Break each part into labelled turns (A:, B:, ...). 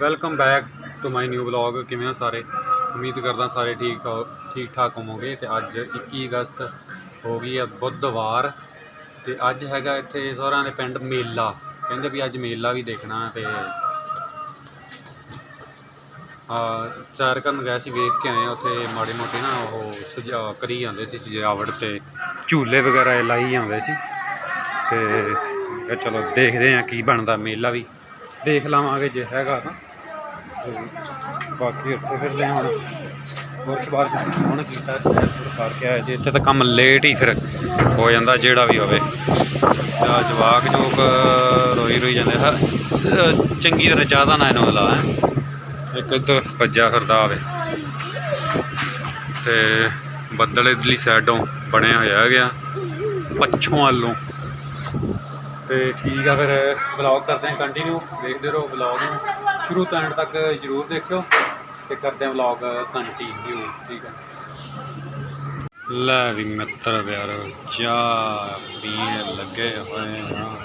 A: Welcome back to my new vlog ਕਿਵੇਂ ਹੋ ਸਾਰੇ? ਉਮੀਦ ਕਰਦਾ ਸਾਰੇ ਠੀਕ ਹੋ, ਠੀਕ ਠਾਕ ਹੋਵੋਗੇ ਤੇ ਅੱਜ 21 ਅਗਸਤ ਹੋ ਗਈ ਹੈ ਬੁੱਧਵਾਰ ਤੇ ਅੱਜ ਹੈਗਾ ਇੱਥੇ ਸਹੁਰਿਆਂ ਦੇ ਪਿੰਡ ਮੇਲਾ। ਕਹਿੰਦੇ ਵੀ ਅੱਜ ਮੇਲਾ ਵੀ ਦੇਖਣਾ ਤੇ ਆ ਚਾਰ ਕਰਨ ਗਏ ਸੀ, ਵੇਖ ਕੇ ਆਏ ਹਾਂ ਉੱਥੇ ਮਾੜੇ ਮੋਟੇ ਨਾ ਉਹ ਸਜਾ ਕਰੀ ਜਾਂਦੇ ਸੀ ਸਜਾਵਟ ਤੇ ਝੂਲੇ ਵਗੈਰਾ ਲਾਈ ਜਾਂਦੇ ਸੀ ਤੇ ਮੈਂ ਚਲੋ ਦੇਖਦੇ ਆ ਕੀ ਬਣਦਾ ਮੇਲਾ ਵੀ। ਦੇਖ ਲਵਾਂਗੇ ਜੇ ਹੈਗਾ ਤਾਂ। ਬਾਕੀ ਉੱਥੇ ਫਿਰਦੇ ਹਾਂ ਹੁਣ। ਉਸ ਵਾਰ ਹੁਣ ਕੀਤਾ ਸੈਰ ਸੁਰ ਕਰਕੇ ਆਏ ਸੀ। ਇੱਥੇ ਤਾਂ ਕੰਮ ਲੇਟ ਹੀ ਫਿਰ ਹੋ ਜਾਂਦਾ, ਜਿਹੜਾ ਵੀ ਹੋਵੇ। ਤਾਂ ਜਵਾਕ ਜੋਕ, ਰੋਈ ਰੋਈ ਜਾਂਦੇ ਹਾਂ ਚੰਗੀ ਤਰ੍ਹਾਂ ਜ਼ਿਆਦਾ ਨਾ ਇਹਨੂੰ ਲਾ ਹੈ। ਇੱਕ ਇੱਧਰ ਭੱਜਿਆ ਫਿਰਦਾ ਆਵੇ ਤੇ ਬੱਦਲ ਇਧਰਲੀ ਸਾਈਡੋਂ ਬਣਿਆ ਹੋਇਆ ਹੈਗਾ ਪੱਛੋਂ ਵੱਲੋਂ। ਤੇ ਠੀਕ ਆ ਫਿਰ ਵਲੌਗ ਕਰਦੇ ਹਾਂ ਕੰਟੀਨਿਊ ਦੇਖਦੇ ਰਹੋ ਵਲੌਗ ਨੂੰ। ਸ਼ੁਰੂ ਤੋਂ ਐਂਡ ਤੱਕ ਜਰੂਰ ਦੇਖਿਓ ਤੇ ਕਰਦੇ ਹਾਂ ਵਲੌਗ ਕੰਟੀਨਿਊ ਠੀਕ ਆ। ਲੈ ਵੀ ਮਿੱਤਰ ਪਿਆਰ, ਚਾਹ ਪੀਣ ਲੱਗੇ ਹੋਏ ਹਾਂ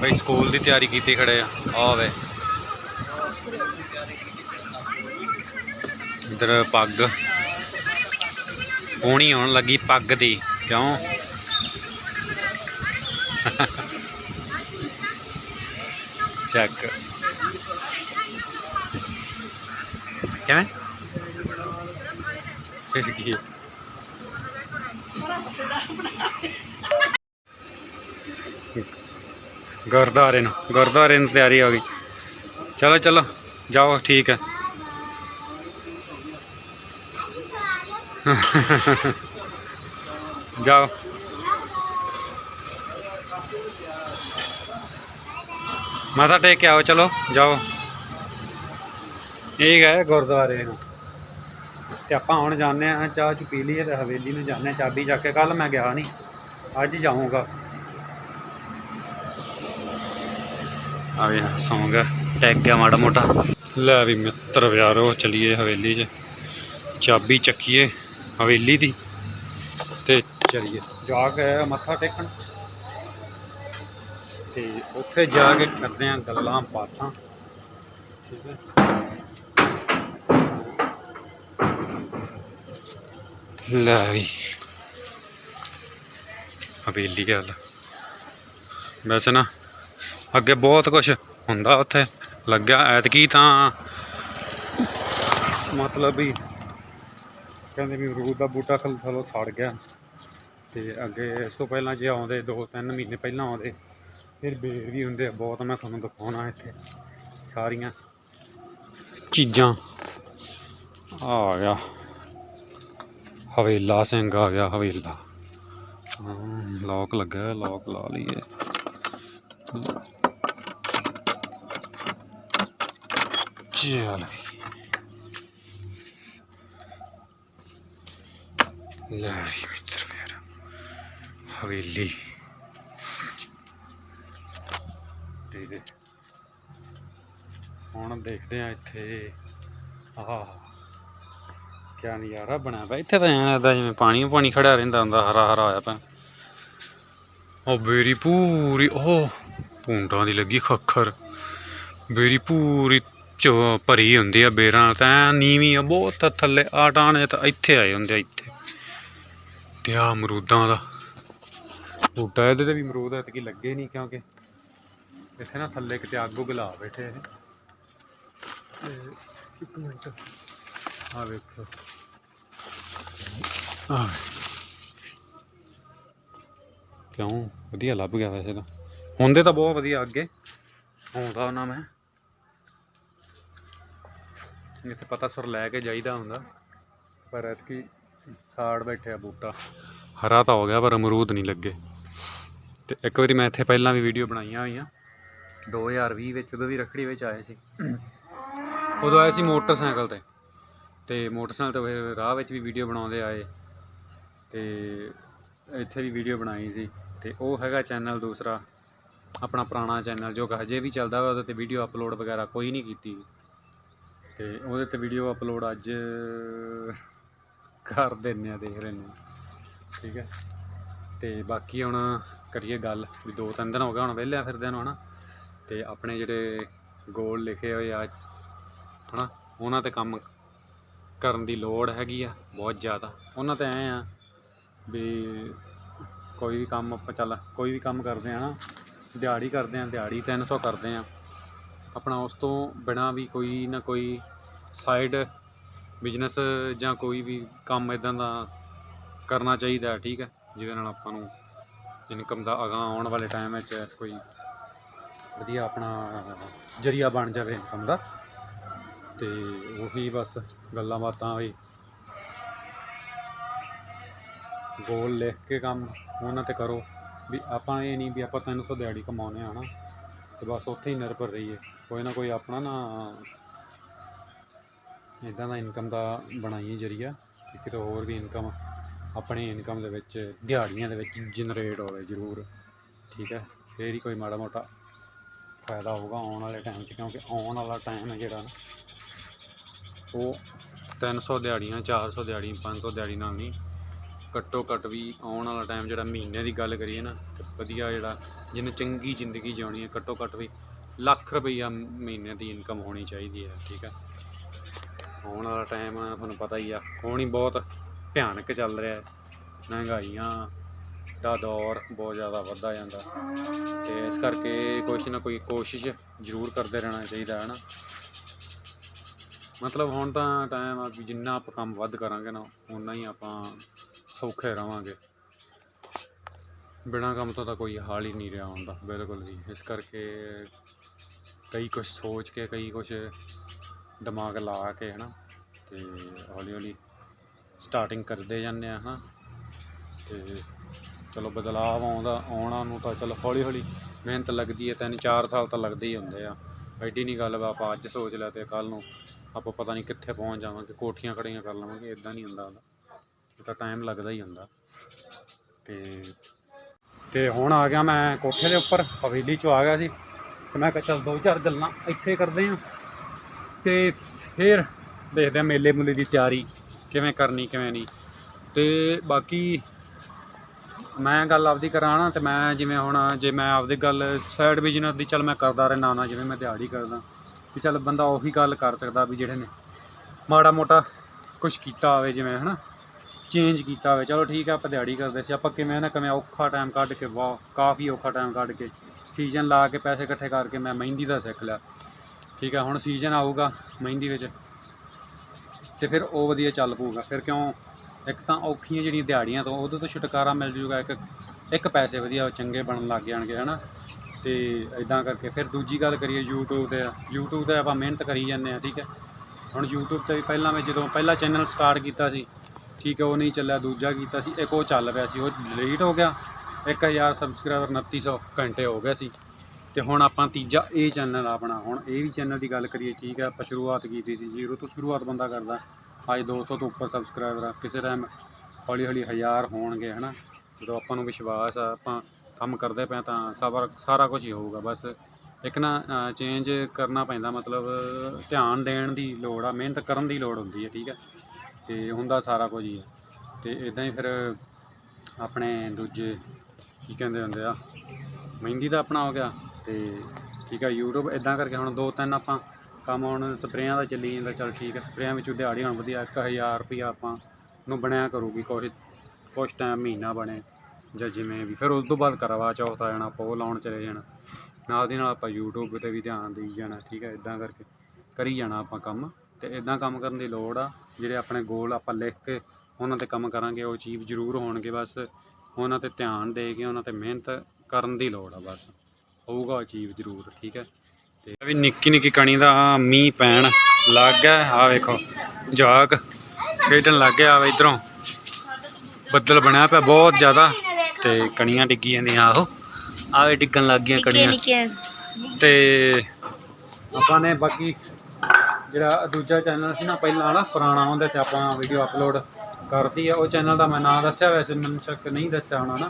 A: ਬਈ ਸਕੂਲ ਦੀ ਤਿਆਰੀ ਕੀਤੀ ਖੜੇ ਆ ਆ ਵੇ। ਇਧਰ ਪੱਗ। ਪੋਣੀ ਆਉਣ ਲੱਗੀ ਪੱਗ ਦੀ, ਕਿਉਂ? ਚੈੱਕ ਕਿਵੇਂ ਫਿਰ ਕੀ ਗੁਰਦੁਆਰੇ ਨੂੰ ਗੁਰਦੁਆਰੇ ਨੂੰ ਤਿਆਰੀ ਹੋ ਗਈ ਚਲੋ ਚਲੋ ਜਾਓ ਠੀਕ ਹੈ ਜਾਓ ਮਾਤਾ ਟੇਕ ਕੇ ਆਓ, ਚਲੋ, ਜਾਓ। ਇਹ ਗਏ ਗੁਰਦੁਆਰੇ ਨੂੰ ਤੇ ਆਪਾਂ ਹੁਣ ਜਾਂਦੇ ਆ ਚਾਹ ਚ ਪੀ ਲਈਏ ਤੇ ਹਵੇਲੀ ਨੂੰ ਜਾਂਦੇ ਆ ਚਾਬੀ ਚੱਕ ਕੇ। ਕੱਲ ਮੈਂ ਗਿਆ ਨਹੀਂ ਅੱਜ ਜਾਊਂਗਾ। ਆਵੇ ਸੌਂਗ ਟੈਗ ਗਿਆ ਮਾੜਾ ਮੋਟਾ। ਲੈ ਵੀ ਮਿੱਤਰ ਯਾਰੋ ਚਲੀਏ ਹਵੇਲੀ 'ਚ। ਚਾਬੀ ਚੱਕੀਏ ਹਵੇਲੀ ਦੀ ਤੇ ਚਲੀਏ। ਜਾ ਕੇ ਮੱਥਾ ਟੇਕਣ। ਤੇ ਉੱਥੇ ਜਾ ਕੇ ਕਰਦੇ ਆ ਗੱਲਾਂ, ਬਾਤਾਂ। ਠੀਕ ਹੈ। ਲੈ ਵੀ। ਹਵੇਲੀ ਗੱਲ। ਵੈਸੇ ਨਾ, ਅੱਗੇ ਬਹੁਤ ਕੁਝ ਹੁੰਦਾ ਉੱਥੇ। ਲੱਗਿਆ ਐਤਕੀ ਤਾਂ ਮਤਲਬ ਵੀ ਕਹਿੰਦੇ ਵੀ ਅਮਰੂਦ ਦਾ ਬੂਟਾ ਥਲ ਥਲੋਂ ਸੜ ਗਿਆ। ਤੇ ਅੱਗੇ ਇਸ ਤੋਂ ਪਹਿਲਾਂ ਜੇ ਆਉਂਦੇ 2-3 ਮਹੀਨੇ ਪਹਿਲਾਂ ਆਉਂਦੇ। ਫਿਰ ਬੇਰ ਵੀ ਹੁੰਦੇ ਆ, ਬਹੁਤ ਮੈਂ ਤੁਹਾਨੂੰ ਦਿਖਾਉਣਾ ਇੱਥੇ ਸਾਰੀਆਂ ਚੀਜ਼ਾਂ। ਆ ਗਿਆ। ਹਵੇਲਾ ਸਿੰਘ ਆ ਗਿਆ, ਹਵੇਲਾ। ਲੌਕ ਲੱਗਾ ਲੌਕ ਲਾ ਲਈਏ। ਚੱਲ ਲੈ ਮਿੱਤਰ ਮੇਰਾ ਹਵੇਲੀ। ਤੇ ਹੁਣ ਦੇਖਦੇ ਆ ਇੱਥੇ। ਆਹ, ਕਿਆ ਨਜ਼ਾਰਾ ਬਣਿਆ ਪਿਆ। ਇੱਥੇ ਤਾਂ ਐਂ ਲੱਗਦਾ ਜਿਵੇਂ ਪਾਣੀ ਪਾਣੀ ਖੜਿਆ ਰਹਿੰਦਾ ਹੁੰਦਾ, ਹਰਾ ਹਰਾ ਹੋਇਆ ਪਿਆ। ਉਹ ਬੇਰੀ ਪੂਰੀ, ਉਹ ਭੂੰਡਾਂ ਦੀ ਲੱਗੀ ਖੱਖਰ। ਬੇਰੀ ਪੂਰੀ ਚ ਭਰੀ ਹੁੰਦੀ ਆ ਬੇਰਾਂ ਤਾਂ ਐਂ ਨੀਵੀਂ ਆ, ਬਹੁਤ ਥੱਲੇ। ਆਟਾਣੇ ਤਾਂ ਇੱਥੇ ਆਏ ਹੁੰਦੇ ਆ, ਇੱਥੇ। ਤੇ ਆ ਅਮਰੂਦਾਂ ਦਾ। ਬੂਟਾ, ਇਹਦੇ ਤੇ ਵੀ ਅਮਰੂਦ ਐਤਕੀ ਲੱਗੇ ਨਹੀਂ ਕਿਉਂਕਿ ਇੱਥੇ ਨਾ ਥੱਲੇ ਕਿਤੇ ਅੱਗ ਉਗ ਲਾ ਬੈਠੇ ਇਹ। ਤੇ ਇੱਕ ਮਿੰਟ। ਆ ਵੇਖੋ। ਆ ਕਿਉਂ? ਵਧੀਆ ਲੱਭ ਗਿਆ ਵੈਸੇ ਤਾਂ। ਹੁੰਦੇ ਤਾਂ ਬਹੁਤ ਵਧੀਆ ਅੱਗੇ ਆਉਂਦਾ ਉਹਨਾਂ ਮੈਂ। ਇੱਥੇ ਪਤਾ ਸੁਰ ਲੈ ਕੇ ਜਾਈਦਾ ਹੁੰਦਾ। ਪਰ ਐਤਕੀ ਸਾੜ ਬੈਠਿਆ ਬੂਟਾ। ਹਰਾ ਤਾਂ ਹੋ ਗਿਆ ਪਰ ਅਮਰੂਦ ਨਹੀਂ ਲੱਗੇ। ਤੇ ਇੱਕ ਵਾਰੀ ਮੈਂ ਇੱਥੇ ਪਹਿਲਾਂ ਵੀ ਵੀਡੀਓ ਬਣਾਈਆਂ ਹੋਈਆਂ। 2020 ਵਿੱਚ ਉਦੋਂ ਵੀ ਰੱਖੜੀ ਵਿੱਚ ਆਏ ਸੀ। ਉਦੋਂ ਆਏ ਸੀ ਮੋਟਰਸਾਈਕਲ ਤੇ। ਤੇ ਮੋਟਰਸਾਈਕਲ ਤੇ ਫਿਰ ਰਾਹ ਵਿੱਚ ਵੀ ਵੀਡੀਓ ਬਣਾਉਂਦੇ ਆਏ। ਤੇ ਇੱਥੇ ਵੀ ਵੀਡੀਓ ਬਣਾਈ ਸੀ। ਤੇ ਉਹ ਹੈਗਾ ਚੈਨਲ ਦੂਸਰਾ ਆਪਣਾ ਪੁਰਾਣਾ ਚੈਨਲ ਜੋ ਹਜੇ ਵੀ ਚੱਲਦਾ ਵਾ ਉਹਦੇ ਤੇ ਵੀਡੀਓ ਅਪਲੋਡ ਵਗੈਰਾ ਕੋਈ ਨਹੀਂ ਕੀਤੀ। ਤੇ ਉਹਦੇ ਤੇ ਵੀਡੀਓ ਅਪਲੋਡ ਅੱਜ ਕਰ ਦਿੰਨੇ ਆ ਦੇਖ ਰਹੇ ਨੇ। ਠੀਕ ਹੈ। ਤੇ ਬਾਕੀ ਹੁਣ ਕਰੀਏ ਗੱਲ ਵੀ ਦੋ ਤਿੰਨ ਦਿਨ ਹੋ ਗਏ ਹੁਣ ਵਿਹਲਿਆਂ ਫਿਰਦਿਆਂ ਨੂੰ ਹਨਾ? ਤੇ ਆਪਣੇ ਜਿਹੜੇ ਗੋਲ ਲਿਖੇ ਹੋਏ ਆ, ਹਨਾ, ਉਹਨਾਂ ਤੇ ਕੰਮ ਕਰਨ ਦੀ ਲੋੜ ਹੈਗੀ ਆ, ਬਹੁਤ ਜ਼ਿਆਦਾ। ਉਹਨਾਂ ਤੇ ਐ ਆ ਵੀ ਕੋਈ ਵੀ ਕੰਮ ਆਪਾਂ ਚੱਲ, ਕੋਈ ਵੀ ਕੰਮ ਕਰਦੇ ਆ ਨਾ, ਦਿਹਾੜੀ ਕਰਦੇ ਆ, ਦਿਹਾੜੀ 300 ਕਰਦੇ ਆ। ਆਪਣਾ ਉਸ ਤੋਂ ਬਿਨਾ ਵੀ ਕੋਈ ਨਾ ਕੋਈ ਸਾਈਡ ਬਿਜ਼ਨਸ ਜਾਂ ਕੋਈ ਵੀ ਕੰਮ ਇਦਾਂ ਦਾ ਕਰਨਾ ਚਾਹੀਦਾ, ਠੀਕ ਹੈ ਜਿਹਦੇ ਨਾਲ ਆਪਾਂ ਨੂੰ ਇਨਕਮ ਦਾ ਅਗਾਂਹ ਆਉਣ ਵਾਲੇ ਟਾਈਮ ਵਿੱਚ ਕੋਈ ਵਧੀਆ ਆਪਣਾ ਜਰੀਆ ਬਣ ਜਾਵੇ ਇਨਕਮ ਦਾ। ਤੇ ਉਹੀ ਬਸ ਗੱਲਾਂ ਬਾਤਾਂ ਵੀ। ਗੋਲ ਲਿਖ ਕੇ ਕੰਮ ਉਹਨਾਂ ਤੇ ਕਰੋ। ਵੀ ਆਪਾਂ ਇਹ ਨਹੀਂ ਵੀ ਆਪਾਂ 300 ਦਿਹਾੜੀ ਕਮਾਉਨੇ ਆ ਨਾ ਤੇ ਬਸ ਉੱਥੇ ਹੀ ਨਿਰਭਰ ਰਹੀਏ। ਕੋਈ ਨਾ ਕੋਈ ਆਪਣਾ ਨਾ ਇਦਾਂ ਦਾ ਇਨਕਮ ਦਾ ਬਣਾਈਏ ਜਰੀਆ। ਕਿ ਕਿਤੇ ਹੋਰ ਵੀ ਇਨਕਮ ਆਪਣੀ ਇਨਕਮ ਦੇ ਵਿੱਚ, ਦਿਹਾੜੀਆਂ ਦੇ ਵਿੱਚ ਜਨਰੇਟ ਹੋਵੇ ਜ਼ਰੂਰ। ਠੀਕ ਹੈ? ਫੇਰ ਹੀ ਕੋਈ ਮਾੜਾ ਮੋਟਾ ਫਾਇਦਾ ਹੋਊਗਾ ਆਉਣ ਵਾਲੇ ਟਾਈਮ 'ਚ, ਕਿਉਂਕਿ ਆਉਣ ਵਾਲਾ ਟਾਈਮ ਹੈ ਜਿਹੜਾ ਨਾ ਉਹ 300 ਦਿਹਾੜੀਆਂ 400 ਦਿਹਾੜੀ 500 ਦਿਹਾੜੀ ਨਾਲ ਨਹੀਂ, ਘੱਟੋ ਘੱਟ ਵੀ ਆਉਣ ਵਾਲਾ ਟਾਈਮ ਜਿਹੜਾ ਮਹੀਨੇ ਦੀ ਗੱਲ ਕਰੀਏ ਨਾ, ਤੇ ਵਧੀਆ ਜਿਹੜਾ ਜਿਹਨੇ ਚੰਗੀ ਜ਼ਿੰਦਗੀ ਜਿਉਣੀ ਹੈ, ਘੱਟੋ ਘੱਟ ਵੀ ਲੱਖ ਰੁਪਈਆ ਮਹੀਨੇ ਦੀ ਇਨਕਮ ਹੋਣੀ ਚਾਹੀਦੀ ਹੈ, ਠੀਕ ਹੈ। ਆਉਣ ਵਾਲਾ ਟਾਈਮ ਤੁਹਾਨੂੰ ਪਤਾ ਹੀ ਆ, ਹੁਣ ਹੀ ਬਹੁਤ ਭਿਆਨਕ ਚੱਲ ਰਿਹਾ ਮਹਿੰਗਾਈਆਂ ਦਾ ਦੌਰ ਬਹੁਤ ਜ਼ਿਆਦਾ ਵੱਧਦਾ ਜਾਂਦਾ। ਤੇ ਇਸ ਕਰਕੇ ਕੁਛ ਨਾ ਕੋਈ ਕੋਸ਼ਿਸ਼ ਜ਼ਰੂਰ ਕਰਦੇ ਰਹਿਣਾ ਚਾਹੀਦਾ ਹੈ ਨਾ ਮਤਲਬ ਹੁਣ ਤਾਂ ਟਾਈਮ ਆ ਵੀ ਜਿੰਨਾ ਆਪਾਂ ਕੰਮ ਵੱਧ ਕਰਾਂਗੇ ਨਾ ਉਨਾ ਹੀ ਆਪਾਂ ਸੌਖੇ ਰਵਾਂਗੇ। ਬਿਨਾਂ ਕੰਮ ਤੋਂ ਤਾਂ ਕੋਈ ਹਾਲ ਹੀ ਨਹੀਂ ਰਿਹਾ ਹੁੰਦਾ, ਬਿਲਕੁਲ ਵੀ। ਇਸ ਕਰਕੇ ਕਈ ਕੁਝ ਸੋਚ ਕੇ, ਕਈ ਕੁਝ ਦਿਮਾਗ ਲਾ ਕੇ, ਹਨਾ। ਤੇ ਹੌਲੀ ਹੌਲੀ ਸਟਾਰਟਿੰਗ ਕਰਦੇ ਜਾਂਦੇ ਆ, ਹਨਾ। ਤੇ ਚਲੋ ਬਦਲਾਵ ਆਉਂਦਾ, ਆਉਣਾ ਨੂੰ ਤਾਂ ਚਲੋ ਹੌਲੀ ਹੌਲੀ ਮਿਹਨਤ ਲੱਗਦੀ ਹੈ, ਤਿੰਨ ਚਾਰ ਸਾਲ ਤਾਂ ਲੱਗਦੇ ਹੀ ਹੁੰਦੇ ਆ। ਐਡੀ ਨਹੀਂ ਗੱਲ ਵਾ, ਆਪਾਂ ਅੱਜ ਸੋਚ ਲਿਆ ਤੇ ਕੱਲ ਨੂੰ ਆਪਾਂ ਪਤਾ ਨਹੀਂ ਕਿੱਥੇ ਪਹੁੰਚ ਜਾਵਾਂਗੇ, ਕੋਠੀਆਂ ਖੜੀਆਂ ਕਰ ਲਵਾਂਗੇ ਇਦਾਂ ਨਹੀਂ ਹੁੰਦਾ ਹੁੰਦਾ ਇਹ ਤਾਂ ਟਾਈਮ ਲੱਗਦਾ ਹੀ ਹੁੰਦਾ। ਤੇ ਤੇ ਹੁਣ ਆ ਗਿਆ ਮੈਂ ਕੋਠੇ ਦੇ ਉੱਪਰ, ਹਵੇਲੀ ਚੋਂ ਆ ਗਿਆ ਸੀ, ਤੇ ਮੈਂ ਕਿਹਾ ਦੋ ਚਾਰ ਗੱਲਾਂ ਇੱਥੇ ਕਰਦੇ ਹਾਂ। ਤੇ ਫਿਰ ਦੇਖਦੇ ਹਾਂ ਮੇਲੇ ਮੁਲੇ ਦੀ ਤਿਆਰੀ ਕਿਵੇਂ ਕਰਨੀ, ਕਿਵੇਂ ਨਹੀਂ। ਤੇ ਬਾਕੀ ਮੈਂ ਗੱਲ ਆਪਦੀ ਕਰਾਂ ਨਾ ਤੇ ਮੈਂ ਜਿਵੇਂ ਹੁਣ ਜੇ ਮੈਂ ਆਪਦੀ ਗੱਲ ਸਾਈਡ ਬਿਜ਼ਨਸ ਦੀ ਚੱਲ ਮੈਂ ਕਰਦਾ ਰਹਿਣਾ ਨਾ, ਜਿਵੇਂ ਮੈਂ ਦਿਹਾੜੀ ਕਰਦਾ, ਵੀ ਚੱਲ ਬੰਦਾ ਉਹੀ ਗੱਲ ਕਰ ਸਕਦਾ ਵੀ ਜਿਹੜੇ ਨੇ ਮਾੜਾ ਮੋਟਾ ਕੁਝ ਕੀਤਾ ਹੋਵੇ ਜਿਵੇਂ, ਹਨਾ? ਚੇਂਜ ਕੀਤਾ ਹੋਵੇ, ਚਲੋ ਠੀਕ ਆ, ਆਪਾਂ ਦਿਹਾੜੀ ਕਰਦੇ ਸੀ, ਆਪਾਂ ਕਿਵੇਂ ਨਾ ਕਿਵੇਂ ਔਖਾ ਟਾਈਮ ਕੱਢ ਕੇ, ਵਾਹ, ਕਾਫੀ ਔਖਾ ਟਾਈਮ ਕੱਢ ਕੇ ਸੀਜ਼ਨ ਲਾ ਕੇ ਪੈਸੇ ਇਕੱਠੇ ਕਰਕੇ ਮੈਂ ਮਹਿੰਦੀ ਦਾ ਸਿੱਖ ਲਿਆ, ਠੀਕ ਆ, ਹੁਣ ਸੀਜ਼ਨ ਆਊਗਾ ਮਹਿੰਦੀ ਵਿੱਚ, ਤੇ ਫਿਰ ਉਹ ਵਧੀਆ ਚੱਲ ਪਊਗਾ, ਫਿਰ ਕਿਉਂ ਇੱਕ ਤਾਂ ਔਖੀਆਂ ਜਿਹੜੀਆਂ ਦਿਹਾੜੀਆਂ ਤੋਂ ਉਹਦੇ ਤੋਂ ਛੁਟਕਾਰਾ ਮਿਲ ਜੂਗਾ, ਇੱਕ ਇੱਕ ਪੈਸੇ ਵਧੀਆ ਚੰਗੇ ਬਣਨ ਲੱਗ ਜਾਣਗੇ, ਹਨਾ? ਤੇ ਇਦਾਂ ਕਰਕੇ ਫਿਰ ਦੂਜੀ ਗੱਲ ਕਰੀਏ YouTube ਤੇ YouTube ਤੇ ਆਪਾਂ ਮਿਹਨਤ ਕਰੀ ਜਾਂਦੇ ਆ ਠੀਕ ਹੈ? ਹੁਣ YouTube ਤੇ ਵੀ ਪਹਿਲਾਂ ਮੈਂ ਜਦੋਂ ਪਹਿਲਾ ਚੈਨਲ ਸਟਾਰਟ ਕੀਤਾ ਸੀ, ਠੀਕ ਹੈ, ਉਹ ਨਹੀਂ ਚੱਲਿਆ, ਦੂਜਾ ਕੀਤਾ ਸੀ, ਇੱਕ ਉਹ ਚੱਲ ਪਿਆ ਸੀ, ਉਹ ਡਿਲੀਟ ਹੋ ਗਿਆ 1000 ਸਬਸਕ੍ਰਾਈਬਰ 2900 ਘੰਟੇ ਹੋ ਗਏ ਸੀ। ਤੇ ਹੁਣ ਆਪਾਂ ਤੀਜਾ ਇਹ ਚੈਨਲ ਆਪਣਾ, ਹੁਣ ਇਹ ਵੀ ਚੈਨਲ ਦੀ ਗੱਲ ਕਰੀਏ, ਠੀਕ ਹੈ, ਆਪਾਂ ਸ਼ੁਰੂਆਤ ਕੀਤੀ ਸੀ ਜ਼ੀਰੋ ਤੋਂ ਸ਼ੁਰੂਆਤ ਬੰਦਾ ਕਰਦਾ। ਅੱਜ 200 ਤੋਂ ਉੱਪਰ ਸਬਸਕ੍ਰਾਈਬਰ ਆ। ਕਿਸੇ ਟਾਈਮ ਹੌਲੀ ਹੌਲੀ ਹਜ਼ਾਰ ਹੋਣਗੇ, ਹਨਾ? ਜਦੋਂ ਆਪਾਂ ਨੂੰ ਵਿਸ਼ਵਾਸ ਆ, ਆਪਾਂ ਕੰਮ ਕਰਦੇ ਪਏ ਤਾਂ ਸਬਰ ਸਾਰਾ ਕੁਝ ਹੀ ਹੋਊਗਾ। ਬਸ ਇੱਕ ਨਾ ਚੇਂਜ ਕਰਨਾ ਪੈਂਦਾ, ਮਤਲਬ ਧਿਆਨ ਦੇਣ ਦੀ ਲੋੜ ਆ, ਮਿਹਨਤ ਕਰਨ ਦੀ ਲੋੜ ਹੁੰਦੀ ਹੈ ਠੀਕ ਹੈ ਤੇ ਹੁੰਦਾ ਸਾਰਾ ਕੁਝ ਹੀ ਹੈ ਤੇ ਇਦਾਂ ਹੀ ਫਿਰ ਆਪਣੇ ਦੂਜੇ ਕੀ ਕਹਿੰਦੇ ਹੁੰਦੇ ਆ, ਮਹਿੰਦੀ ਦਾ ਆਪਣਾ ਹੋ ਗਿਆ ਤੇ ਠੀਕ ਆ, YouTube ਇਦਾਂ ਕਰਕੇ ਹੁਣ ਦੋ ਤਿੰਨ ਆਪਾਂ ਕੰਮ ਹੁਣ ਸਪਰੇਆਂ ਦਾ ਚੱਲੀ ਜਾਂਦਾ, ਚੱਲ ਠੀਕ ਹੈ, ਸਪਰੇਆਂ ਵਿੱਚੋਂ ਦਿਹਾੜੀ ਹੁਣ ਵਧੀਆ 1000 ਰੁਪਇਆ ਆਪਾਂ ਨੂੰ ਬਣਿਆ ਕਰੂਗੀ, ਕੁਛ ਕੁਛ ਟਾਈਮ ਮਹੀਨਾ ਬਣੇ, ਜਾਂ ਜਿਵੇਂ ਵੀ, ਫਿਰ ਉਸ ਤੋਂ ਬਾਅਦ ਕਰਵਾ ਚੌਥ ਆ ਜਾਣਾ, ਆਪਾਂ ਉਹ ਲਾਉਣ ਚਲੇ ਜਾਣਾ, ਨਾਲ ਦੀ ਨਾਲ ਆਪਾਂ YouTube ਤੇ ਵੀ ਧਿਆਨ ਦੇਈ ਜਾਣਾ, ਠੀਕ ਹੈ ਇਦਾਂ ਕਰਕੇ ਕਰੀ ਜਾਣਾ ਆਪਾਂ ਕੰਮ, ਤੇ ਇਦਾਂ ਕੰਮ ਕਰਨ ਦੀ ਲੋੜ ਆ, ਜਿਹੜੇ ਆਪਣੇ ਗੋਲ ਆਪਾਂ ਲਿਖ ਕੇ ਉਹਨਾਂ ਤੇ ਕੰਮ ਕਰਾਂਗੇ, ਉਹ ਅਚੀਵ ਜ਼ਰੂਰ ਹੋਣਗੇ, ਬਸ ਉਹਨਾਂ ਤੇ ਧਿਆਨ ਦੇ ਕੇ, ਉਹਨਾਂ ਤੇ ਮਿਹਨਤ ਕਰਨ ਦੀ ਲੋੜ ਆ, ਬਸ, ਹੋਊਗਾ ਅਚੀਵ ਜ਼ਰੂਰ, ਠੀਕ ਹੈ। ਤੇ ਵੀ ਨਿੱਕੀ ਨਿੱਕੀ ਕਣੀ ਦਾ ਮੀਂਹ ਪੈਣ ਲੱਗ ਗਿਆ। ਆ ਵੇਖੋ ਜਾਗ ਖੇਡਣ ਲੱਗ ਗਿਆ ਵਾ ਇਧਰੋਂ। ਬੱਦਲ ਬਣਿਆ ਪਿਆ ਬਹੁਤ ਜ਼ਿਆਦਾ ਤੇ ਕਣੀਆਂ ਡਿੱਗੀ ਜਾਂਦੀਆਂ ਆਹੋ। ਆਵੇ ਡਿੱਗਣ ਲੱਗ ਗਈਆਂ ਕਣੀਆਂ। ਤੇ ਆਪਾਂ ਨੇ ਬਾਕੀ ਜਿਹੜਾ ਦੂਜਾ ਚੈਨਲ ਸੀ ਨਾ ਪਹਿਲਾਂ ਨਾ ਪੁਰਾਣਾ ਉਹਦੇ ਤੇ ਆਪਾਂ ਵੀਡੀਓ ਅਪਲੋਡ ਕਰਦੀ ਆ। ਉਹ ਚੈਨਲ ਦਾ ਮੈਂ ਨਾਮ ਦੱਸਿਆ ਵੈਸੇ ਮੈਨੂੰ ਸ਼ੱਕ ਨਹੀਂ ਦੱਸਿਆ ਹੋਣਾ ਨਾ।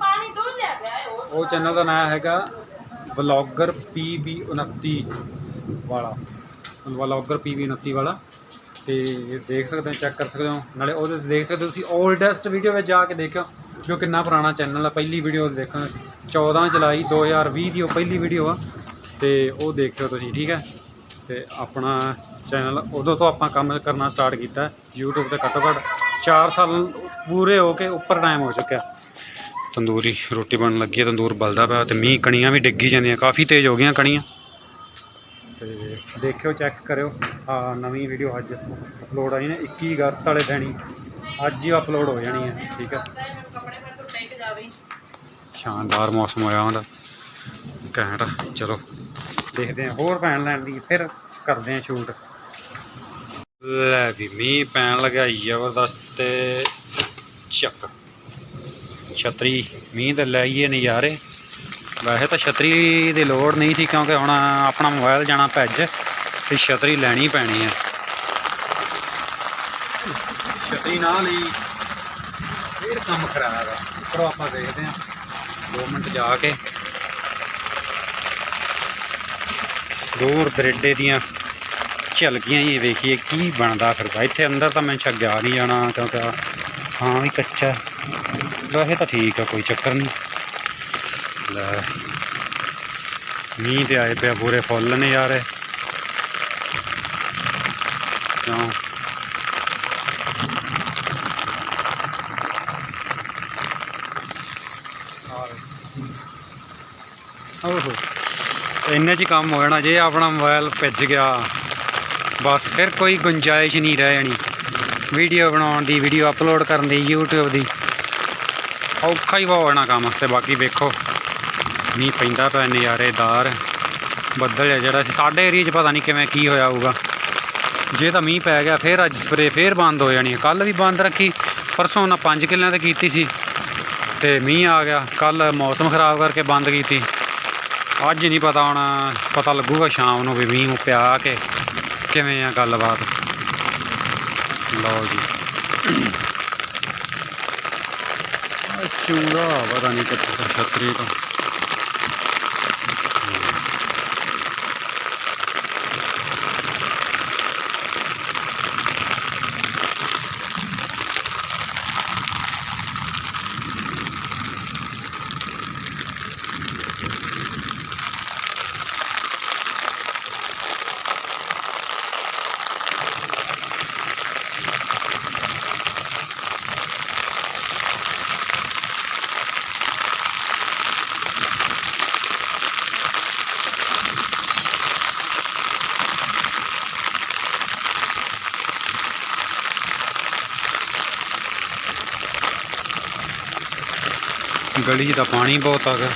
A: ਉਹ ਚੈਨਲ ਦਾ ਨਾਮ ਹੈਗਾ ਵਲੌਗਰ PB29 ਵਾਲਾ। ਵਲੌਗਰ PB29 ਵਾਲਾ। ਤੇ ਦੇਖ ਸਕਦੇ ਹੋ ਚੈੱਕ ਕਰ ਸਕਦੇ ਹੋ। ਨਾਲੇ ਉਹਦੇ ਤੇ ਦੇਖ ਸਕਦੇ ਹੋ ਤੁਸੀਂ 올ਡੈਸਟ ਵੀਡੀਓ ਵਿੱਚ ਜਾ ਕੇ ਦੇਖਿਓ, ਜੋ ਕਿੰਨਾ ਪੁਰਾਣਾ ਚੈਨਲ ਆ। ਪਹਿਲੀ ਵੀਡੀਓ ਦੇਖਣ 14 ਜੁਲਾਈ 2020 ਦੀ ਉਹ ਪਹਿਲੀ ਵੀਡੀਓ ਆ। ਤੇ ਉਹ ਦੇਖਿਓ ਤੁਸੀਂ, ਠੀਕ ਹੈ? ਤੇ ਆਪਣਾ ਚੈਨਲ ਉਦੋਂ ਤੋਂ ਆਪਾਂ ਕੰਮ ਕਰਨਾ ਸਟਾਰਟ ਕੀਤਾ। ਹੈ। YouTube ਤੇ ਘੱਟੋ ਘੱਟ 4 ਸਾਲ ਪੂਰੇ ਹੋ ਕੇ ਉੱਪਰ ਟਾਈਮ ਹੋ ਚੁੱਕਿਆ। ਤੰਦੂਰੀ ਰੋਟੀ ਬਣਨ ਲੱਗੀ ਹੈ ਤੰਦੂਰ ਬਲਦਾ ਪਿਆ ਤੇ ਮੀਂਹ ਕਣੀਆਂ ਵੀ ਡਿੱਗੀ ਜਾਂਦੀਆਂ, ਕਾਫੀ ਤੇਜ਼ ਹੋ ਗਈਆਂ ਕਣੀਆਂ। ਤੇ ਦੇਖਿਓ ਚੈੱਕ ਕਰਿਓ। ਆ ਨਵੀਂ ਵੀਡੀਓ ਅੱਜ ਅਪਲੋਡ ਆਈ ਨੇ 21 ਅਗਸਤ ਵਾਲੇ ਦਿਨ ਅੱਜ ਹੀ ਅਪਲੋਡ ਹੋ ਜਾਣੀ ਹੈ ਠੀਕ ਹੈ ਸ਼ਾਨਦਾਰ ਮੌਸਮ ਹੋਇਆ ਹੁੰਦਾ ਘੈਂਟ ਚਲੋ। ਦੇਖਦੇ ਹਾਂ ਹੋਰ ਪੈਣ ਲੈਣ ਦੀ, ਫਿਰ ਕਰਦੇ ਹਾਂ ਸ਼ੂਟ ਲੈ ਵੀ, ਮੀਂਹ ਪੈਣ ਲੱਗਾ ਜ਼ਬਰਦਸਤ ਤੇ ਚੱਕ। ਛਤਰੀ, ਮੀਂਹ ਤੇ ਲਈਏ ਨਜ਼ਾਰੇ। ਵੈਸੇ ਤਾਂ ਛਤਰੀ ਦੀ ਲੋੜ ਨਹੀਂ ਸੀ ਕਿਉਂਕਿ ਹੁਣ ਆਪਣਾ ਮੋਬਾਈਲ ਜਾਣਾ ਭੱਜ ਤੇ ਛਤਰੀ ਲੈਣੀ ਪੈਣੀ ਹੈ। ਛਤਰੀ ਨਾਲ ਹੀ ਫੇਰ ਕੰਮ ਖਰਾਬ ਹੈ ਉੱਪਰੋਂ ਆਪਾਂ ਦੇਖਦੇ ਹਾਂ। 2 ਮਿੰਟ ਜਾ ਕੇ। ਦੂਰ ਦਰੇਡੇ ਦੀਆਂ ਝਲਕੀਆਂ ਹੀ ਵੇਖੀਏ ਕੀ ਬਣਦਾ ਫਿਰਦਾ ਇੱਥੇ ਅੰਦਰ ਤਾਂ ਮੈਂ ਛੱਗਿਆ ਨਹੀਂ ਜਾਣਾ, ਕਿਉਂਕਿ ਹਾਂ ਵੀ ਕੱਚਾ ਵੈਸੇ ਤਾਂ ਠੀਕ ਆ, ਕੋਈ ਚੱਕਰ ਨਹੀਂ। ਲੈ, ਮੀਂਹ ਤੇ ਆਏ ਪਿਆ ਪੂਰੇ ਫੁੱਲ ਨੇ ਯਾਰ ਕਿਉਂ? ਓਹੋ ਇੰਨੇ 'ਚ ਹੀ ਕੰਮ ਹੋ ਜਾਣਾ, ਜੇ ਆਪਣਾ ਮੋਬਾਈਲ ਭਿੱਜ ਗਿਆ, ਬਸ ਫਿਰ ਕੋਈ ਗੁੰਜਾਇਸ਼ ਨਹੀਂ ਰਹਿ ਜਾਣੀ। ਵੀਡੀਓ ਬਣਾਉਣ ਦੀ, ਵੀਡੀਓ ਅਪਲੋਡ ਕਰਨ ਦੀ, YouTube ਦੀ। ਔਖਾ ਹੀ ਬਹੁਤ ਹੋਣਾ ਕੰਮ ਤੇ, ਬਾਕੀ ਵੇਖੋ, ਮੀਂਹ ਪੈਂਦਾ ਪਿਆ ਨਜ਼ਾਰੇਦਾਰ, ਬੱਦਲ ਹੈ ਜਿਹੜਾ ਸਾਡੇ ਏਰੀਆ 'ਚ ਪਤਾ ਨਹੀਂ ਕਿਵੇਂ ਕੀ ਹੋਇਆ ਹੋਊਗਾ। ਜੇ ਤਾਂ ਮੀਂਹ ਪੈ ਗਿਆ, ਫਿਰ ਅੱਜ ਸਪਰੇ ਫਿਰ ਬੰਦ ਹੋ ਜਾਣੀ ਹੈ। ਕੱਲ ਵੀ ਬੰਦ ਰੱਖੀ, ਪਰਸੋਂ ਨਾ 5 ਕਿੱਲਿਆਂ ਤੇ ਕੀਤੀ ਸੀ, ਤੇ ਮੀਂਹ ਆ ਗਿਆ ਕੱਲ ਮੌਸਮ ਖਰਾਬ ਕਰਕੇ ਬੰਦ ਕੀਤੀ। ਅੱਜ ਨਹੀਂ ਪਤਾ ਹੁਣ, ਪਤਾ ਲੱਗੂਗਾ ਸ਼ਾਮ ਨੂੰ ਵੀ ਮੀਂਹ ਪਿਆ ਕੇ ਕਿਵੇਂ ਆ ਗੱਲਬਾਤ। ਲਓ ਜੀ। ਚੂੜਾ ਪਤਾ ਨਹੀਂ ਕਿੱਥੇ ਛਤਰੀ ਤੋਂ। ਗਲੀ ਦਾ ਪਾਣੀ ਬਹੁਤ ਆ ਗਿਆ।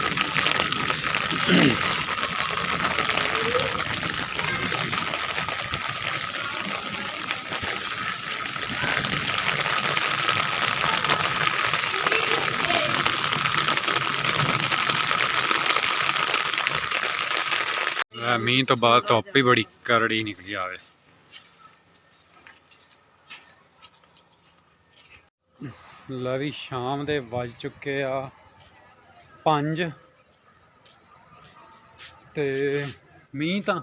A: ਮੀਂਹ ਤੋਂ ਬਾਅਦ ਧੁੱਪ ਹੀ ਬੜੀ ਕਰੜੀ ਨਿਕਲੀ ਆਵੇ ਲਵੀ ਸ਼ਾਮ ਦੇ ਵੱਜ ਚੁੱਕੇ ਆ। 5 ਤੇ ਮੀਂਹ ਤਾਂ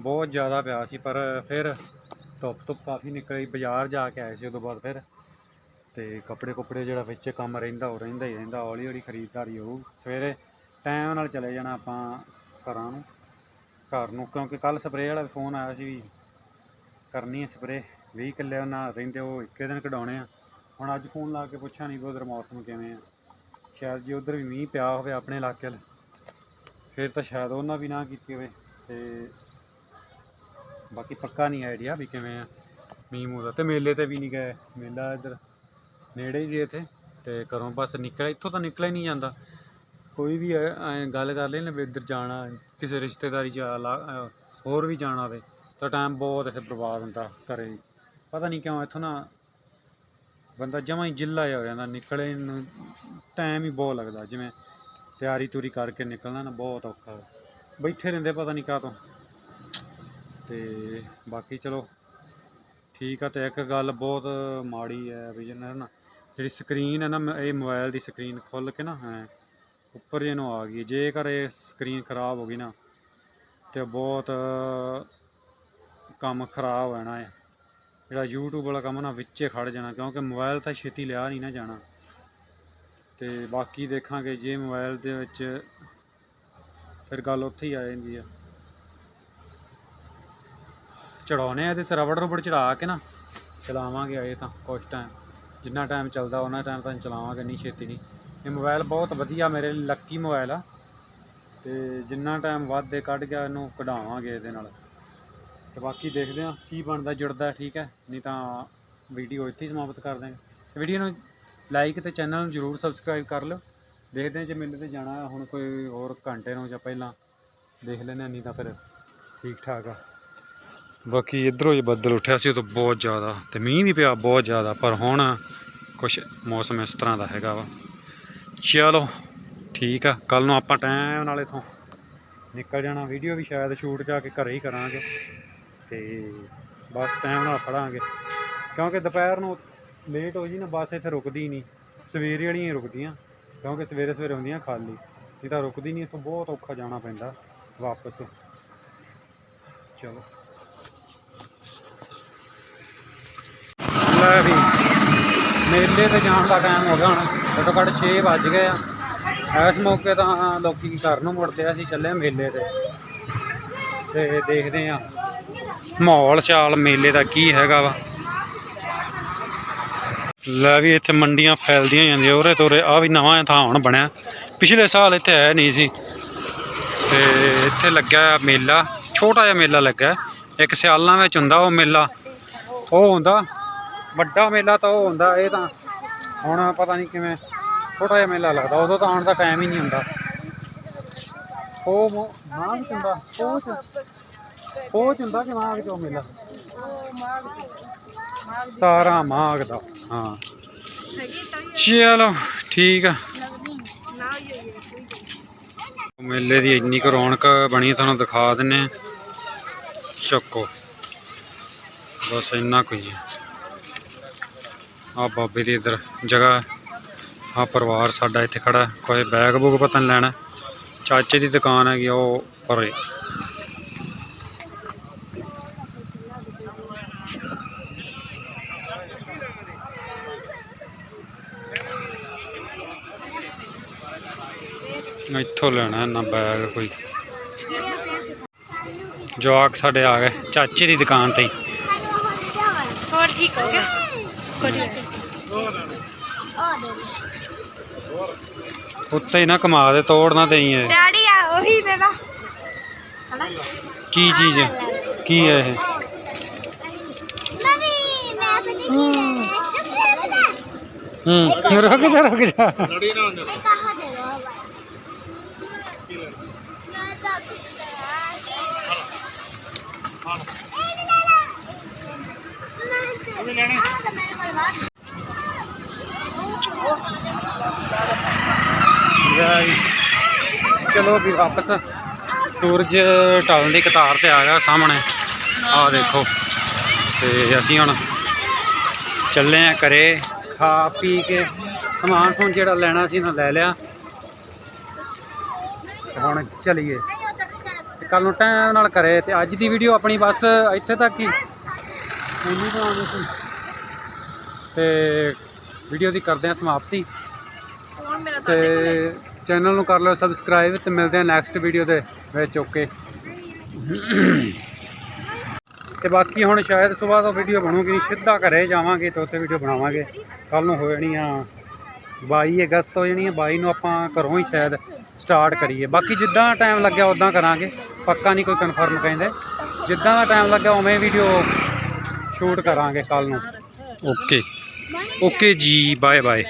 A: ਬਹੁਤ ਜ਼ਿਆਦਾ ਪਿਆ ਸੀ, ਪਰ ਫਿਰ ਧੁੱਪ ਧੁੱਪ ਕਾਫੀ ਨਿਕਲੀ, ਬਾਜ਼ਾਰ ਜਾ ਕੇ ਆਏ ਸੀ ਉਦੋਂ ਬਾਅਦ ਫਿਰ। ਤੇ ਕੱਪੜੇ ਕੁਪੜੇ ਜਿਹੜਾ ਵਿੱਚ ਕੰਮ ਰਹਿੰਦਾ, ਉਹ ਰਹਿੰਦਾ ਹੀ ਰਹਿੰਦਾ, ਹੌਲੀ ਹੌਲੀ ਖਰੀਦਦਾਰੀ ਹੋਊ। ਸਵੇਰੇ ਟਾਈਮ ਨਾਲ ਚਲੇ ਜਾਣਾ ਆਪਾਂ ਘਰਾਂ ਨੂੰ, ਘਰ ਨੂੰ, ਕਿਉਂਕਿ ਕੱਲ ਸਪਰੇਅ ਵਾਲਾ ਫੋਨ ਆਇਆ ਸੀ ਵੀ ਕਰਨੀ ਹੈ ਸਪਰੇਅ 20 ਕਿੱਲੇ ਨਾਲ ਰਹਿੰਦੇ, ਉਹ ਇੱਕੇ ਦਿਨ ਕਢਾਉਣੇ ਆ। ਹੁਣ ਅੱਜ ਫੋਨ ਲਾ ਕੇ ਪੁੱਛਿਆ ਨਹੀਂ ਵੀ ਉਧਰ ਮੌਸਮ ਕਿਵੇਂ ਆ। ਸ਼ਾਇਦ ਜੇ ਉਧਰ ਵੀ ਮੀਂਹ ਪਿਆ ਹੋਵੇ ਆਪਣੇ ਇਲਾਕੇ ਵੱਲ, ਫਿਰ ਤਾਂ ਸ਼ਾਇਦ ਉਹਨਾਂ ਵੀ ਨਾ ਕੀਤੀ ਹੋਵੇ ਤੇ ਬਾਕੀ ਪੱਕਾ ਨਹੀਂ ਆਈਡੀਆ ਵੀ ਕਿਵੇਂ ਆ ਮੀਂਹ ਮੂੰਹ ਦਾ ਤੇ ਮੇਲੇ ਤੇ ਵੀ ਨਹੀਂ ਗਏ, ਮੇਲਾ ਇੱਧਰ ਨੇੜੇ ਹੀ ਜੀ ਇੱਥੇ, ਤੇ ਘਰੋਂ ਬਸ ਨਿਕਲ ਇੱਥੋਂ ਤਾਂ ਨਿਕਲਿਆ ਹੀ ਨਹੀਂ ਜਾਂਦਾ ਕੋਈ ਵੀ ਗੱਲ ਕਰ ਲੈ ਨਾ ਵੀ ਇੱਧਰ ਜਾਣਾ, ਕਿਸੇ ਰਿਸ਼ਤੇਦਾਰੀ 'ਚ ਲਾ- ਹੋਰ ਵੀ ਜਾਣਾ ਹੋਵੇ, ਤਾਂ ਟਾਈਮ ਬਹੁਤ ਇੱਥੇ ਬਰਬਾਦ ਹੁੰਦਾ ਘਰੇ ਹੀ। ਪਤਾ ਨਹੀਂ ਕਿਉਂ ਇੱਥੋਂ ਨਾ ਬੰਦਾ ਜਮਾਂ ਹੀ ਜਿੱਲਾ ਜਿਹਾ ਹੋ ਜਾਂਦਾ, ਨਿਕਲੇ ਨੂੰ ਟਾਈਮ ਹੀ ਬਹੁਤ ਲੱਗਦਾ, ਜਿਵੇਂ ਤਿਆਰੀ ਤੁਰੀ ਕਰਕੇ ਨਿਕਲਣਾ ਨਾ ਬਹੁਤ ਔਖਾ ਬੈਠੇ ਰਹਿੰਦੇ ਪਤਾ ਨਹੀਂ ਕਾਹ ਤੋਂ ਤੇ ਬਾਕੀ ਚਲੋ, ਠੀਕ ਆ ਤੇ ਇੱਕ ਗੱਲ ਬਹੁਤ ਮਾੜੀ ਹੈ ਵੀ ਜਿਹਨਾਂ ਨਾ, ਜਿਹੜੀ ਸਕਰੀਨ ਹੈ ਨਾ, ਮ- ਇਹ ਮੋਬਾਈਲ ਦੀ ਸਕਰੀਨ ਖੁੱਲ ਕੇ ਨਾ, ਹੈ, ਉੱਪਰ ਜੇ ਨੂੰ ਆ ਗਈ ਜੇਕਰ ਇਹ ਸਕਰੀਨ ਖਰਾਬ ਹੋ ਗਈ ਨਾ, ਤੇ ਬਹੁਤ ਕੰਮ ਖਰਾਬ ਹੋਣਾ ਹੈ। ਜਿਹੜਾ YouTube ਵਾਲਾ ਕੰਮ ਨਾ, ਵਿੱਚੇ ਖੜ ਜਾਣਾ, ਕਿਉਂਕਿ ਮੋਬਾਈਲ ਤਾਂ ਛੇਤੀ ਲਿਆ ਨਹੀਂ ਨਾ ਜਾਣਾ। ਤੇ ਬਾਕੀ ਦੇਖਾਂਗੇ, ਜੇ ਮੋਬਾਈਲ ਦੇ ਵਿੱਚ ਫਿਰ ਗੱਲ ਉੱਥੇ ਹੀ ਆ ਜਾਂਦੀ ਆ। ਚੜਾਉਨੇ ਆ ਤੇ ਰਬੜ ਰਬੜ ਚੜਾ ਕੇ ਨਾ, ਚਲਾਵਾਂਗੇ ਇਹ ਤਾਂ ਕੁਝ ਟਾਈਮ ਜਿੰਨਾ ਟਾਈਮ ਚੱਲਦਾ ਉਹਨਾਂ ਟਾਈਮ ਤਾਂ ਚਲਾਵਾਂਗੇ, ਨਹੀਂ ਛੇਤੀ ਨਹੀਂ। ਇਹ ਮੋਬਾਈਲ ਬਹੁਤ ਵਧੀਆ ਮੇਰੇ ਲਈ ਲੱਕੀ ਮੋਬਾਈਲ ਆ। ਤੇ ਜਿੰਨਾ ਟਾਈਮ ਵੱਧ ਦੇ ਕੱਢ ਗਿਆ ਇਹਨੂੰ ਕਢਾਵਾਂਗੇ ਇਹਦੇ ਨਾਲ। ਤੇ ਬਾਕੀ ਦੇਖਦੇ ਹਾਂ ਕੀ ਬਣਦਾ ਜੁੜਦਾ ਠੀਕ ਹੈ? ਨਹੀਂ ਤਾਂ ਵੀਡੀਓ ਇੱਥੇ ਹੀ ਸਮਾਪਤ ਕਰ ਦਾਂਗੇ ਵੀਡੀਓ ਨੂੰ ਲਾਈਕ ਤੇ ਚੈਨਲ ਨੂੰ ਜਰੂਰ ਸਬਸਕ੍ਰਾਈਬ ਕਰ ਲਿਓ। ਦੇਖਦੇ ਹਾਂ ਜੇ ਮੈਨੂੰ ਤੇ ਜਾਣਾ ਹੁਣ ਕੋਈ ਹੋਰ ਘੰਟੇ ਨੂੰ ਜਾਂ ਪਹਿਲਾਂ ਦੇਖ ਲੈਂਦੇ ਹਾਂ, ਨਹੀਂ ਤਾਂ ਫਿਰ ਠੀਕ ਠਾਕ ਆ। ਬਾਕੀ ਇਧਰੋਂ ਜੇ ਬੱਦਲ ਉੱਠਿਆ ਸੀ ਉਦੋਂ ਬਹੁਤ ਜ਼ਿਆਦਾ ਤੇ ਮੀਂਹ ਵੀ ਪਿਆ ਬਹੁਤ ਜ਼ਿਆਦਾ ਪਰ ਹੁਣ ਕੁਛ ਮੌਸਮ ਇਸ ਤਰ੍ਹਾਂ ਦਾ ਹੈਗਾ ਵਾ। ਚਲੋ ਠੀਕ ਆ ਕੱਲ ਨੂੰ ਆਪਾਂ ਟਾਈਮ ਨਾਲ ਇਥੋਂ ਨਿਕਲ ਜਾਣਾ। ਵੀਡੀਓ ਵੀ ਸ਼ਾਇਦ ਸ਼ੂਟ ਜਾ ਕੇ ਘਰੇ ਹੀ ਕਰਾਂਗੇ। ਤੇ ਬਸ ਟਾਈਮ ਨਾਲ ਫੜਾਂਗੇ ਕਿਉਂਕਿ ਦੁਪਹਿਰ ਨੂੰ ਲੇਟ ਹੋ ਜੀ ਨਾ, ਬੱਸ ਇੱਥੇ ਰੁਕਦੀ ਨਹੀਂ। ਸਵੇਰੇ ਵਾਲੀਆਂ ਹੀ ਰੁਕਦੀਆਂ, ਕਿਉਂਕਿ ਸਵੇਰੇ ਸਵੇਰੇ ਹੁੰਦੀਆਂ ਖਾਲੀ। ਨਹੀਂ ਤਾਂ ਰੁਕਦੀ ਨਹੀਂ, ਇੱਥੋਂ ਬਹੁਤ ਔਖਾ ਜਾਣਾ ਪੈਂਦਾ ਵਾਪਸ। ਚਲੋ। ਲੈ ਵੀ, ਮੇਲੇ ਤੇ ਜਾਣ ਦਾ ਟਾਈਮ ਹੋ ਗਿਆ ਹੁਣ। ਘੱਟੋ ਘੱਟ 6 ਵੱਜ ਗਏ ਆ। ਇਸ ਮੌਕੇ ਤਾਂ ਲੋਕੀ ਘਰ ਨੂੰ ਮੁੜਦੇ ਆ, ਅਸੀਂ ਚੱਲੇ ਮੇਲੇ ਤੇ। ਤੇ ਦੇਖਦੇ ਆ। ਮਾਹੌਲ ਚਾਲ ਮੇਲੇ ਦਾ ਕੀ ਹੈਗਾ ਵਾ? ਲੈ ਵੀ ਇੱਥੇ ਮੰਡੀਆਂ ਫੈਲਦੀਆਂ ਜਾਂਦੀਆਂ, ਉਰੇ ਤੋਰੇ ਆ ਵੀ ਨਵਾਂ ਥਾਂ ਹੁਣ ਬਣਿਆ। ਪਿਛਲੇ ਸਾਲ ਇੱਥੇ ਹੈ ਨਹੀਂ ਸੀ। ਤੇ ਇੱਥੇ ਲੱਗਾ ਮੇਲਾ, ਛੋਟਾ ਜਿਹਾ ਮੇਲਾ ਲੱਗਾ ਇੱਕ ਸਿਆਲਾਂ ਵਿੱਚ ਹੁੰਦਾ ਉਹ ਮੇਲਾ। ਉਹ ਹੁੰਦਾ, ਵੱਡਾ ਮੇਲਾ ਤਾਂ ਉਹ ਹੁੰਦਾ, ਇਹ ਤਾਂ ਹੁਣ ਪਤਾ ਨਹੀਂ ਕਿਵੇਂ ਛੋਟਾ ਜਿਹਾ ਮੇਲਾ ਲੱਗਦਾ, ਉਦੋਂ ਤਾਂ ਆਉਣ ਦਾ ਟਾਈਮ ਹੀ ਨਹੀਂ ਹੁੰਦਾ। ਉਹ ਮੋ- ਹੁੰਦਾ? ਉਹ ਚ ਹੁੰਦਾ ਕਿ ਮਾਘ ਚ ਉਹ ਮੇਲਾ? 17 ਮਾਘ ਦਾ, ਹਾਂ। ਚਲੋ, ਠੀਕ ਆ। ਮੇਲੇ ਦੀ ਇੰਨੀ ਕੁ ਰੌਣਕ ਬਣੀ, ਤੁਹਾਨੂੰ ਦਿਖਾ ਦਿੰਨੇ ਚੱਕੋ, ਬਸ ਇੰਨਾ ਕੁ ਹੀ ਆ। ਬਾਬੇ ਦੀ ਇਧਰ ਜਗ੍ਹਾ, ਆ ਪਰਿਵਾਰ ਸਾਡਾ ਇੱਥੇ ਖੜਾ ਹੈ। ਕੋਈ ਬੈਗ ਬੁੱਗ ਪਤਾ ਨਹੀਂ ਲੈਣਾ। ਚਾਚੇ ਦੀ ਦੁਕਾਨ ਹੈਗੀ ਉਹ ਪਰੇ। ਇੱਥੋਂ ਲੈਣਾ ਨਾ ਬੈਗ ਕੋਈ। ਜਵਾਕ ਸਾਡੇ ਆ ਗਏ ਚਾਚੇ ਦੀ ਦੁਕਾਨ ਤੇ ਹੀ।
B: ਹੋਰ ਠੀਕ ਹੋ ਗਿਆ?
A: ਉੱਤੇ ਹੀ ਨਾ ਕਮਾ ਦੇ ਤੋੜ ਨਾ ਦੇਈ ਇਹ।
B: ਡੈਡੀ ਆ ਉਹੀ ਹਨਾ?
A: ਕੀ ਚੀਜ਼ ਹੈ? ਕੀ ਹੈ ਇਹ?
B: ਨਵੀ ਮੈਂ ਪਤੀ
A: ਹੂੰ। ਰੁਕ ਜਾ ਰੁਕ ਜਾ।
B: ਕਹਾ ਦੇ ਰੋ ਮੈਂ ਤਾਂ ਅਭੀ ਲੈਣੇ
A: ਲੈ ਜੀ। ਚਲੋ ਵੀ ਵਾਪਸ। ਸੂਰਜ ਢਲਣ ਦੀ ਕਤਾਰ ਤੇ ਆ ਗਿਆ ਸਾਹਮਣੇ। ਆਹ ਦੇਖੋ। ਤੇ ਅਸੀਂ ਹੁਣ ਚੱਲੇ ਆ ਘਰੇ। ਖਾ ਪੀ ਕੇ ਸਮਾਨ ਸਮੂਨ ਜਿਹੜਾ ਲੈਣਾ ਸੀ ਨਾ ਲੈ ਲਿਆ। ਹੁਣ ਚਲੀਏ। ਕੱਲ ਨੂੰ ਟਾਈਮ ਨਾਲ ਕਰੇ ਤੇ ਅੱਜ ਦੀ ਵੀਡੀਓ ਆਪਣੀ ਬਸ ਇੱਥੇ ਤੱਕ ਹੀ। ਇੰਨੀ ਬਣਾਉਣੀ ਸੀ। ਤੇ ਵੀਡੀਓ ਦੀ ਕਰਦੇ ਹਾਂ ਸਮਾਪਤੀ।
B: ਹੁਣ
A: ਤੇ ਚੈਨਲ ਨੂੰ ਕਰ ਲਓ ਸਬਸਕ੍ਰਾਈਬ ਤੇ ਮਿਲਦੇ ਹਾਂ ਨੈਕਸਟ ਵੀਡੀਓ ਦੇ ਵਿੱਚ ਓਕੇ ਤੇ ਬਾਕੀ ਹੁਣ ਸ਼ਾਇਦ ਸਵੇਰ ਤੋਂ ਵੀਡੀਓ ਬਣੂਗੀ ਨਹੀਂ ਸਿੱਧਾ ਘਰੇ ਜਾਵਾਂਗੇ ਤੇ ਉੱਥੇ ਵੀਡੀਓ ਬਣਾਵਾਂਗੇ। ਕੱਲ ਨੂੰ ਹੋ ਜਾਣੀ ਆ 22 ਅਗਸਤ ਹੋ ਜਾਣੀ ਆ 22 ਨੂੰ ਆਪਾਂ ਘਰੋਂ ਹੀ ਸ਼ਾਇਦ ਸਟਾਰਟ ਕਰੀਏ। ਬਾਕੀ ਜਿੱਦਾਂ ਟਾਈਮ ਲੱਗਿਆ ਉਦਾਂ ਕਰਾਂਗੇ ਪੱਕਾ ਨਹੀਂ ਕੋਈ ਕਨਫਰਮ ਕਹਿੰਦੇ। ਜਿੱਦਾਂ ਦਾ ਟਾਈਮ ਲੱਗਿਆ ਉਵੇਂ ਵੀਡੀਓ ਸ਼ੂਟ ਕਰਾਂਗੇ ਕੱਲ ਨੂੰ। ਓਕੇ ਓਕੇ ਜੀ ਬਾਏ ਬਾਏ